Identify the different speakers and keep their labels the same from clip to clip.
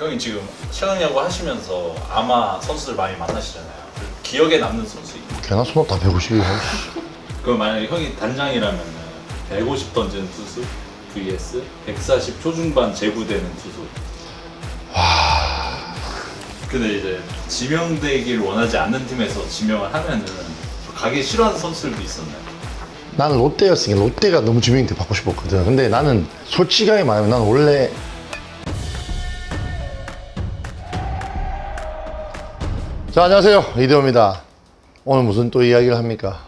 Speaker 1: 형이 지금 최강야구 하시면서 아마 선수들 많이 만나시잖아요. 그 기억에 남는 선수.
Speaker 2: 걔나 손업 다 150이야.
Speaker 1: 그럼 만약에 형이 단장이라면 150 던지는 투수 vs 140 초중반 제구되는 투수. 와. 근데 이제 지명되길 원하지 않는 팀에서 지명을 하면은 가기 싫어하는 선수들도 있었나요?
Speaker 2: 나는 롯데였으니까 롯데가 너무 주민한테 받고 싶었거든. 근데 나는 솔직하게 말하면 나는 원래 자 안녕하세요 이대호입니다. 오늘 무슨 또 이야기를 합니까?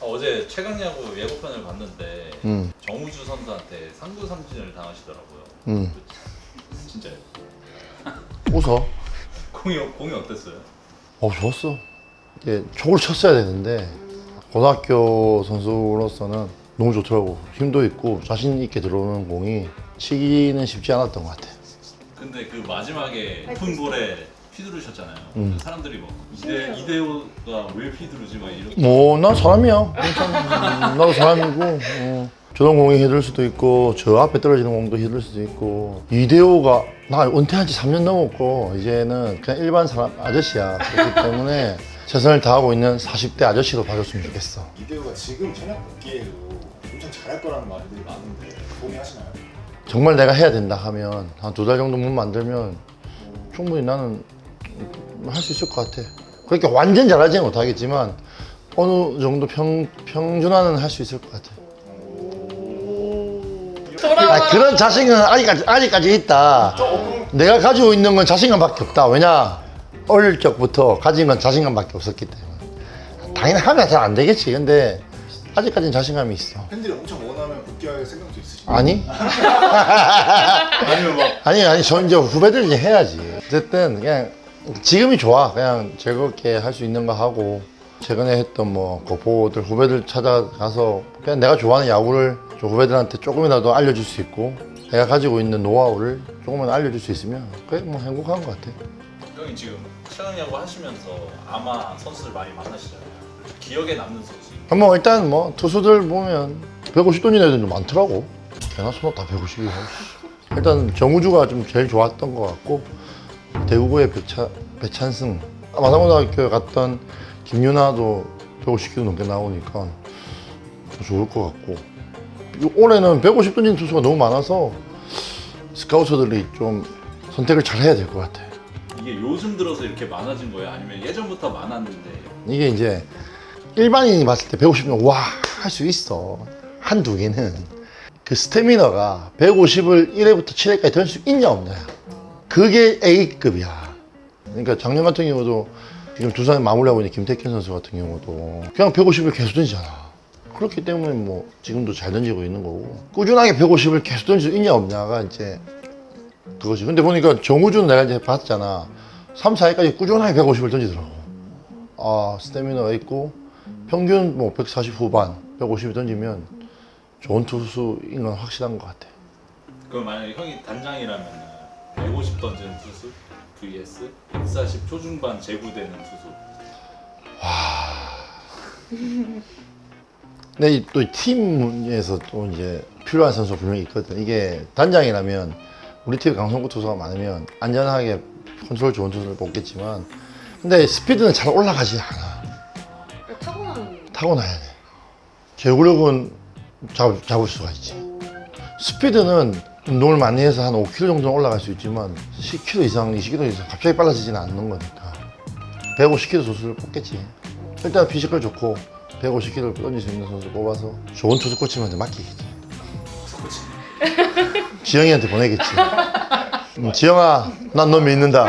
Speaker 1: 아, 어제 최강야구 예고편을 봤는데
Speaker 2: 음.
Speaker 1: 정우주 선수한테 상부 삼진을 당하시더라고요.
Speaker 2: 음.
Speaker 1: 진짜요?
Speaker 2: 웃어.
Speaker 1: 공이 공이 어땠어요?
Speaker 2: 어 좋았어. 이게 촉을 쳤어야 되는데 고등학교 선수로서는 너무 좋더라고. 힘도 있고 자신 있게 들어오는 공이 치기는 쉽지 않았던 것 같아.
Speaker 1: 근데 그 마지막에 높은 볼에 휘두르셨잖아요.
Speaker 2: 음.
Speaker 1: 사람들이 뭐 이대 이대호가 왜 휘두르지 막 이렇게
Speaker 2: 뭐난 사람이야. 괜찮아. 음, 나도 사람이고. 어. 저런 공이 휘둘 수도 있고 저 앞에 떨어지는 공도 휘둘 수도 있고 이대호가 나 은퇴한 지 3년 넘었고 이제는 그냥 일반 사람 아저씨야. 그렇기 때문에 최선을 다하고 있는 40대 아저씨로 봐줬으면 좋겠어.
Speaker 3: 이대호가 지금 현역 복귀에도 엄청 잘할 거라는 말들이 많은데 동의하시나요?
Speaker 2: 정말 내가 해야 된다 하면 한 두 달 정도 못 만들면 충분히 나는 할 수 있을 것 같아. 그렇게 완전 잘하지는 못하겠지만 어느 정도 평, 평준화는 할 수 있을 것 같아. 아, 그런 자신감은 아직까지, 아직까지 있다. 내가 가지고 있는 건 자신감밖에 없다. 왜냐? 어릴 적부터 가진 건 자신감밖에 없었기 때문에. 당연히 하면 잘 안 되겠지. 근데 아직까지는 자신감이 있어.
Speaker 3: 팬들이 엄청 원하면 복귀할 생각도 있으신가요?
Speaker 2: 아니?
Speaker 1: 아니면 막
Speaker 2: 아니 아니 저 이제 후배들 이제 해야지 어쨌든 그냥 지금이 좋아 그냥 즐겁게 할 수 있는 거 하고 최근에 했던 뭐 고포들 후배들 찾아가서 그냥 내가 좋아하는 야구를 저 후배들한테 조금이라도 알려줄 수 있고 내가 가지고 있는 노하우를 조금만 알려줄 수 있으면 그게 뭐 행복한 것 같아
Speaker 1: 형이 지금 최강 야구 하시면서 아마 선수들 많이 만나시잖아요. 기억에 남는 선수.
Speaker 2: 뭐 일단 뭐 투수들 보면 150 던지는 애들도 많더라고 걔나 손업 다 150이야 일단 정우주가 좀 제일 좋았던 것 같고 대구고의 배차, 배찬승. 아, 마산고등학교 갔던 김윤아도 150kg 넘게 나오니까 더 좋을 것 같고. 요- 올해는 150 던지는 투수가 너무 많아서 스카우터들이 좀 선택을 잘 해야 될 것 같아
Speaker 1: 이게 요즘 들어서 이렇게 많아진 거예요? 아니면 예전부터 많았는데?
Speaker 2: 이게 이제 일반인이 봤을 때 150은 와 할 수 있어. 한두 개는. 그 스태미너가 150을 1회부터 7회까지 던질 수 있냐 없냐 그게 A급이야. 그러니까 작년 같은 경우도 지금 두산에 마무리하고 있는 김태현 선수 같은 경우도 그냥 150을 계속 던지잖아. 그렇기 때문에 뭐 지금도 잘 던지고 있는 거고. 꾸준하게 150을 계속 던질 수 있냐 없냐가 이제 그거지. 근데 보니까 정우주는 내가 이제 봤잖아. 3, 4회까지 꾸준하게 150을 던지더라고. 아, 스태미너가 있고 평균 뭐 140 후반, 150이 던지면 좋은 투수인 건 확실한 것 같아.
Speaker 1: 그럼 만약에 형이 단장이라면 150 던지는 투수 vs 140 초중반 제구되는 투수.
Speaker 2: 근데 이- 또이 팀에서 또 이제 필요한 선수가 분명히 있거든. 이게 단장이라면 우리 팀에 강성구 투수가 많으면 안전하게 컨트롤 좋은 투수를 뽑겠지만 근데 스피드는 잘 올라가지 않아.
Speaker 4: 타고나는
Speaker 2: 타고나야 돼. 제구력은 잡, 잡을 수가 있지. 스피드는 운동을 많이 해서 한 5km 정도는 올라갈 수 있지만 10km 이상, 20km 이상 갑자기 빨라지지는 않는 거니까 150km 선수를 뽑겠지. 일단 피지컬 좋고 150km 던질 수 있는 선수 뽑아서 좋은 투수 코치한테 맡기겠지.
Speaker 3: 코치.
Speaker 2: 지영이한테 보내겠지. 음, 지영아, 난 너 믿는다.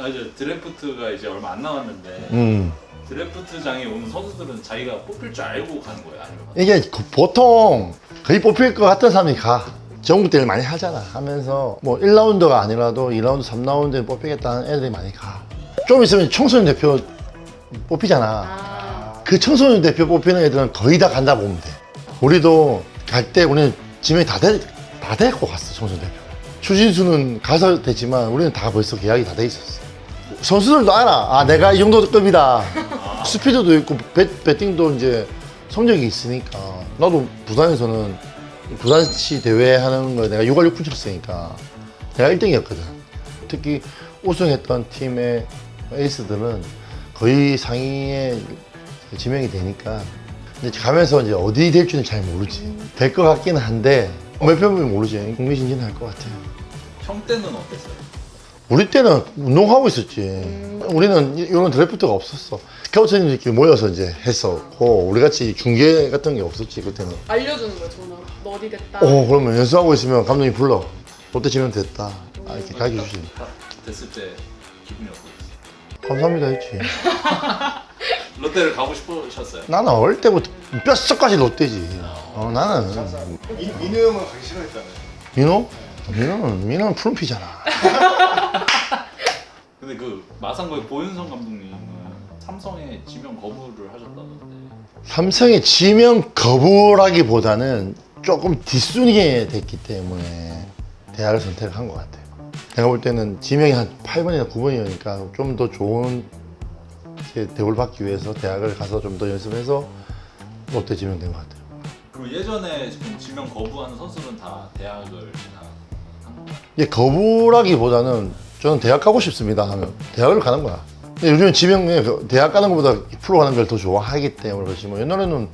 Speaker 1: 아 이제 드래프트가 이제 얼마 안 남았는데
Speaker 2: 음.
Speaker 1: 드래프트장에 오는 선수들은 자기가 뽑힐 줄 알고 가는 거예요? 아니면
Speaker 2: 이게 그 보통 거의 뽑힐 것 같은 사람이 가. 전국 대회를 많이 하잖아. 하면서 뭐 1라운드가 아니라도 2라운드, 3라운드에 뽑히겠다는 애들이 많이 가. 좀 있으면 청소년 대표 뽑히잖아. 아그 청소년 대표 뽑히는 애들은 거의 다 간다 보면 돼. 우리도 갈 때 우리는 지명이 다, 돼, 다 되고 갔어, 청소년 대표. 추진수는 가서 됐지만 우리는 다 벌써 계약이 다 돼 있었어. 선수들도 알아. 아, 내가 이 정도 급이다. 스피드도 있고, 배, 배팅도 이제 성적이 있으니까. 나도 부산에서는 부산시 대회 하는 거 내가 6월 6분 쳤으니까 내가 1등이었거든. 특히 우승했던 팀의 에이스들은 거의 상위에 지명이 되니까 근데 가면서 이제 어디 될지는 잘 모르지. 될 것 같기는 한데 몇 표면 모르지. 국민신진 할것 같아.
Speaker 1: 형 때는 어땠어요?
Speaker 2: 우리 때는 운동하고 있었지. 우리는 이- 이런 드래프트가 없었어. 스카우트님들끼리 모여서 이제 했었고 우리 같이 중계 같은 게 없었지 그때는.
Speaker 4: 알려주는 거예요 전화. 너 어디 됐다.
Speaker 2: 어 그러면 연습하고 있으면 감독님 불러. 롯데 지면 됐다. 아, 이렇게 가르쳐 주지.
Speaker 1: 다 됐을 때 기분이 어떠셨어요?
Speaker 2: 감사합니다 했지.
Speaker 1: 롯데를 가고 싶으셨어요?
Speaker 2: 나는 어릴 때부터 뼛속까지 롯데지. 어 나는
Speaker 3: 민, 민우 형은 가기 싫어했잖아요.
Speaker 2: 민호? 민호는 민호는 푸른피잖아.
Speaker 1: 근데 그 마산거의 고윤성 감독님은 삼성에 지명 거부를 하셨다던데
Speaker 2: 삼성의 지명 거부라기보다는 조금 뒷순위에 됐기 때문에 대학을 선택한 것 같아요. 내가 볼 때는 지명이 한 8번이나 9번이니까 좀 더 좋은 이제 대우를 받기 위해서 대학을 가서 좀 더 연습해서 롯데 지명된 것 같아요.
Speaker 1: 그럼 예전에 지금 지명 거부하는 선수는 다 대학을 건가요?
Speaker 2: 이게 거부라기보다는 저는 대학 가고 싶습니다 하면 대학을 가는 거야. 근데 요즘은 지명에 그 대학 가는 것보다 프로 가는 걸 더 좋아하기 때문에 그렇지 뭐 옛날에는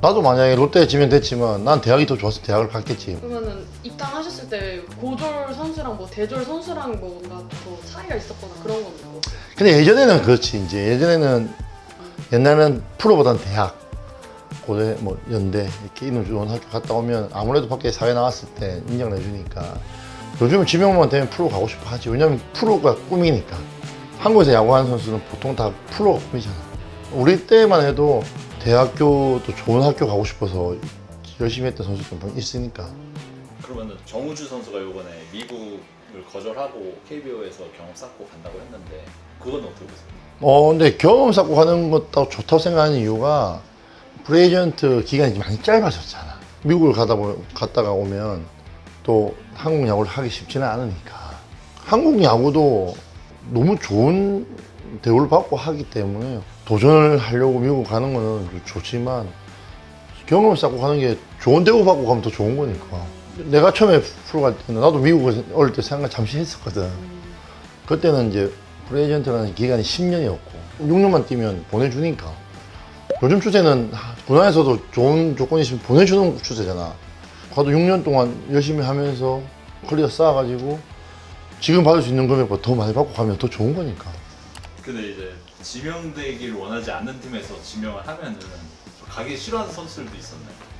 Speaker 2: 나도 만약에 롯데 지명됐지만 난 대학이 더 좋아서 대학을 갔겠지.
Speaker 4: 그러면은 입단하셨을 때 고졸 선수랑 뭐 대졸 선수랑 뭔가 더 차이가 있었거나 그런 건 있고.
Speaker 2: 근데 예전에는 그렇지 이제 예전에는 옛날에는 프로보다는 대학 고대 뭐 연대 이렇게 있는 좋은 학교 갔다 오면 아무래도 밖에 사회 나왔을 때 인정을 해주니까 요즘은 지명만 되면 프로 가고 싶어 하지 왜냐면 프로가 꿈이니까 한국에서 야구하는 선수는 보통 다 프로가 꿈이잖아 우리 때만 해도 대학교도 좋은 학교 가고 싶어서 열심히 했던 선수들 뭐 있으니까
Speaker 1: 그러면은 정우주 선수가 이번에 미국을 거절하고 KBO에서 경험 쌓고 간다고 했는데 그건 어떻게 보세요?
Speaker 2: 어 근데 경험 쌓고 가는 것도 좋다고 생각하는 이유가 프레이전트 기간이 많이 짧아졌잖아. 미국을 가다 보 갔다가 오면 또 한국 야구를 하기 쉽지는 않으니까. 한국 야구도 너무 좋은 대우를 받고 하기 때문에 도전을 하려고 미국 가는 거는 좋지만 경험을 쌓고 가는 게 좋은 대우 받고 가면 더 좋은 거니까. 내가 처음에 프로 갈 때는 나도 미국에 어릴 때 생각 잠시 했었거든. 그때는 이제 프레젠트라는 기간이 10년이었고 6년만 뛰면 보내주니까 요즘 추세는 하, 군화에서도 좋은 조건이 있으면 보내주는 추세잖아 가도 6년 동안 열심히 하면서 커리어 쌓아가지고 지금 받을 수 있는 금액보다 더 많이 받고 가면 더 좋은 거니까
Speaker 1: 근데 이제 지명되길 원하지 않는 팀에서 지명을 하면은 좀 가기 싫어하는 선수들도 있었나요?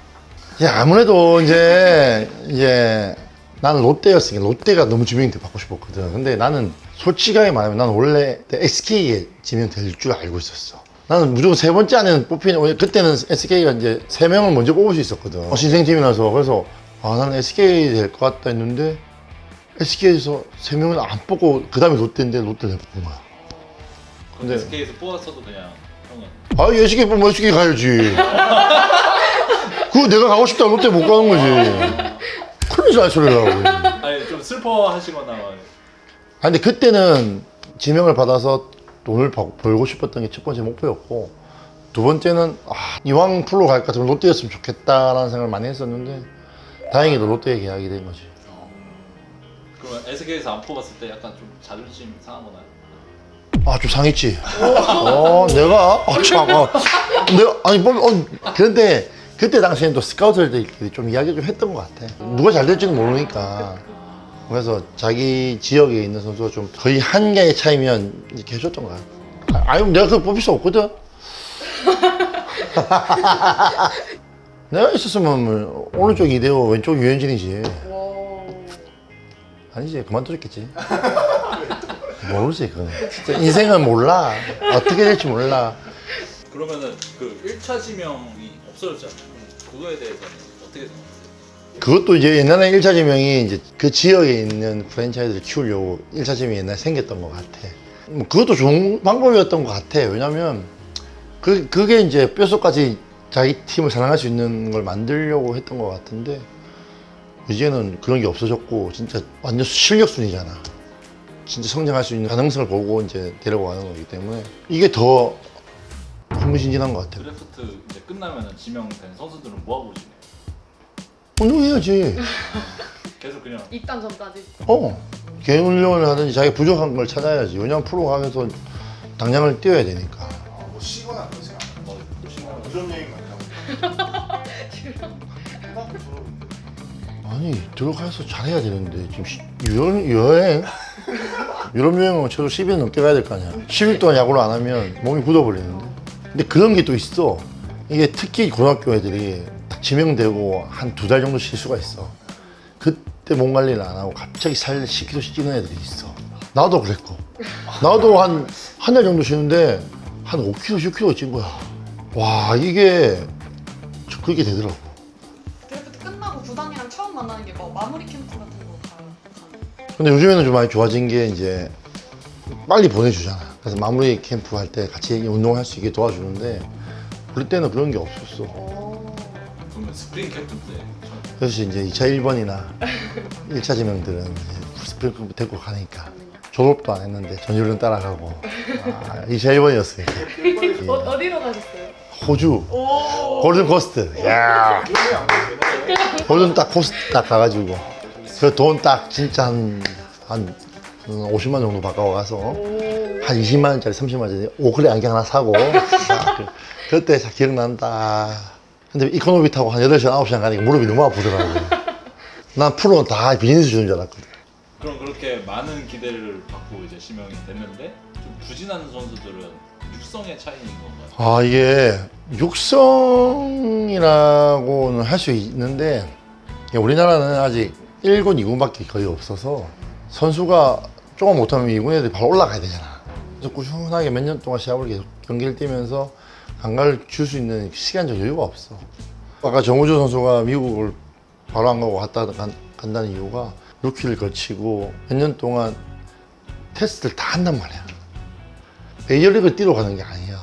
Speaker 2: 야, 아무래도 이제 이제 나는 롯데였으니까 롯데가 너무 지명이 받고 싶었거든. 근데 나는 솔직하게 말하면 나는 원래 SK에 지명될 줄 알고 있었어. 나는 무조건 세 번째 안에는 뽑히는 그때는 SK가 이제 세 명을 먼저 뽑을 수 있었거든. 어, 신생팀이라서 그래서 아 나는 SK 될 것 같다 했는데 SK에서 세 명을 안 뽑고 그 다음에 롯데인데 롯데를 뽑은 거야. 네.
Speaker 1: SK에서 뽑았어도 그냥 형은
Speaker 2: 아 SK 뽑으면 SK 가야지. 그거 내가 가고 싶다 롯데 못 가는 거지. 큰일 날 소리를 하고.
Speaker 1: 아니 좀 슬퍼하시거나 막
Speaker 2: 아 근데 그때는 지명을 받아서 돈을 벌- 벌고 싶었던 게 첫 번째 목표였고 두 번째는 아, 이왕 프로 갈 것 같으면 롯데였으면 좋겠다라는 생각을 많이 했었는데 다행히도 롯데에 계약이 된 거지.
Speaker 1: 그러면 SK에서 안 뽑았을 때 약간 좀 자존심 상하거나
Speaker 2: 아좀 상했지. 어 내가 아, 참, 아, 내가 아니 뭐 어, 그런데 그때 당시에는 또 스카우터들끼리 좀 이야기 좀 했던 것 같아. 누가 잘 될지는 모르니까. 그래서 자기 지역에 있는 선수가 좀 거의 한 개의 차이면 이렇게 해줬던 거야. 아, 아니 내가 그거 뽑힐 수 없거든. 내가 있었으면 뭐 오른쪽 이대호 왼쪽 유현진이지.
Speaker 4: 와.
Speaker 2: 아니지 그만두셨겠지. 모르지 그건. 진짜 인생은 몰라. 어떻게 될지 몰라.
Speaker 1: 그러면은 그 1차 지명이 없어졌잖아요 그거에 대해서는 어떻게 생각하세요?
Speaker 2: 그것도 이제 옛날에 1차 지명이 이제 그 지역에 있는 프랜차이즈를 키우려고 1차 지명이 옛날에 생겼던 것 같아. 뭐 그것도 좋은 방법이었던 것 같아. 왜냐면 그, 그게 이제 뼛속까지 자기 팀을 사랑할 수 있는 걸 만들려고 했던 것 같은데 이제는 그런 게 없어졌고 진짜 완전 실력순이잖아. 진짜 성장할 수 있는 가능성을 보고 이제 데려가는 거기 때문에 이게 더 흥미진진한 것 같아요.
Speaker 1: 드래프트 이제 끝나면은 지명된 선수들은 뭐 하고 지내요?
Speaker 2: 운동해야지.
Speaker 1: 계속 그냥
Speaker 4: 입단 전까지.
Speaker 2: 어. 개인 훈련을 하든지 자기 부족한 걸 찾아야지. 왜냐면 프로 가면서 당장을 뛰어야 되니까.
Speaker 3: 아, 뭐 쉬거나 그런 생각
Speaker 1: 안뭐
Speaker 3: 해요. 유럽 여행 간다고.
Speaker 2: 아니 들어가서 잘해야 되는데 지금 시- 유럽 여행 유럽 여행은 최소 10일 넘게 가야 될 거 아니야 10일 동안 야구를 안 하면 몸이 굳어버리는데 근데 그런 게 또 있어 이게 특히 고등학교 애들이 딱 지명되고 한 두 달 정도 쉴 수가 있어 그때 몸 관리를 안 하고 갑자기 살 10kg씩 찌는 애들이 있어 나도 그랬고 나도 한 한 달 정도 쉬는데 한 5kg 10kg 찐 거야 와 이게 저 그렇게 되더라고
Speaker 4: 드래프트 끝나고 구단이랑 처음 만나는 게 뭐 마무리 캠프 같은 거 가요. 가는.
Speaker 2: 근데 요즘에는 좀 많이 좋아진 게 이제 빨리 보내주잖아. 그래서 마무리 캠프 할 때 같이 운동할 수 있게 도와주는데 우리 때는 그런 게 없었어.
Speaker 1: 스프링 캠프 때 처음
Speaker 2: 그래서 이제 2차 1번이나 1차 지명들은 스프링 캠프 데리고 가니까 졸업도 안 했는데 전율은 따라가고. 아, 2차 1번이었으니까
Speaker 4: 어, 어디로 가셨어요?
Speaker 2: 호주.
Speaker 4: 오.
Speaker 2: 골든 코스트. 야. 골든 딱 코스트 딱 가가지고. 그 돈 딱 진짜 한, 한 50만 정도 바꿔 가서
Speaker 4: 오.
Speaker 2: 한 20만 원짜리, 30만 원짜리 오클레 안경 하나 사고. 싹 그, 그때 잘 기억난다. 근데 이코노미 타고 한 8시간, 9시간 가니까 무릎이 너무 아프더라고. 난 프로는 다 비즈니스 주는 줄 알았거든.
Speaker 1: 그럼 그렇게 많은 기대를 받고 이제 지명이 됐는데 좀 부진하는 선수들은 육성의 차이인 건가요?
Speaker 2: 아, 이게 육성이라고는 할 수 있는데 우리나라는 아직 1군, 2군밖에 거의 없어서 선수가 조금 못하면 2군 애들이 바로 올라가야 되잖아. 그래서 꾸준하게 몇 년 동안 시합을 계속 경기를 뛰면서 감각을 줄수 있는 시간적 여유가 없어. 아까 정우주 선수가 미국을 바로 안 가고 갔다 간, 간다는 이유가 루키를 거치고 몇 년 동안 테스트를 다 한단 말이야. 메이저리그 뛰러 가는 게 아니야.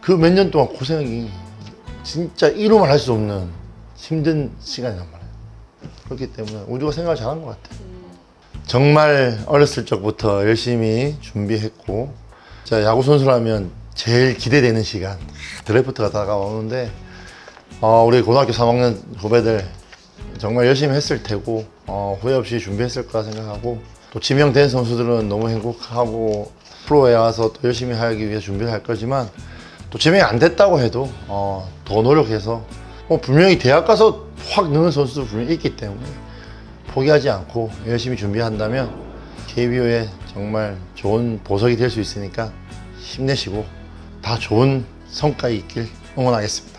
Speaker 2: 그 몇 년 동안 고생이 진짜 이루만 할 수 없는 힘든 시간이란 말이야. 그렇기 때문에 우주가 생각을 잘한 것 같아. 정말 어렸을 적부터 열심히 준비했고, 자, 야구 선수라면 제일 기대되는 시간, 드래프트가 다가오는데, 어, 우리 고등학교 3학년 후배들 정말 열심히 했을 테고, 어, 후회 없이 준비했을 거라 생각하고, 또 지명된 선수들은 너무 행복하고, 프로에 와서 또 열심히 하기 위해 준비를 할 거지만, 또 지명이 안 됐다고 해도, 어, 더 노력해서, 뭐 분명히 대학 가서 확 느는 선수도 분명히 있기 때문에, 포기하지 않고 열심히 준비한다면 KBO에 정말 좋은 보석이 될 수 있으니까 힘내시고 다 좋은 성과 있길 응원하겠습니다.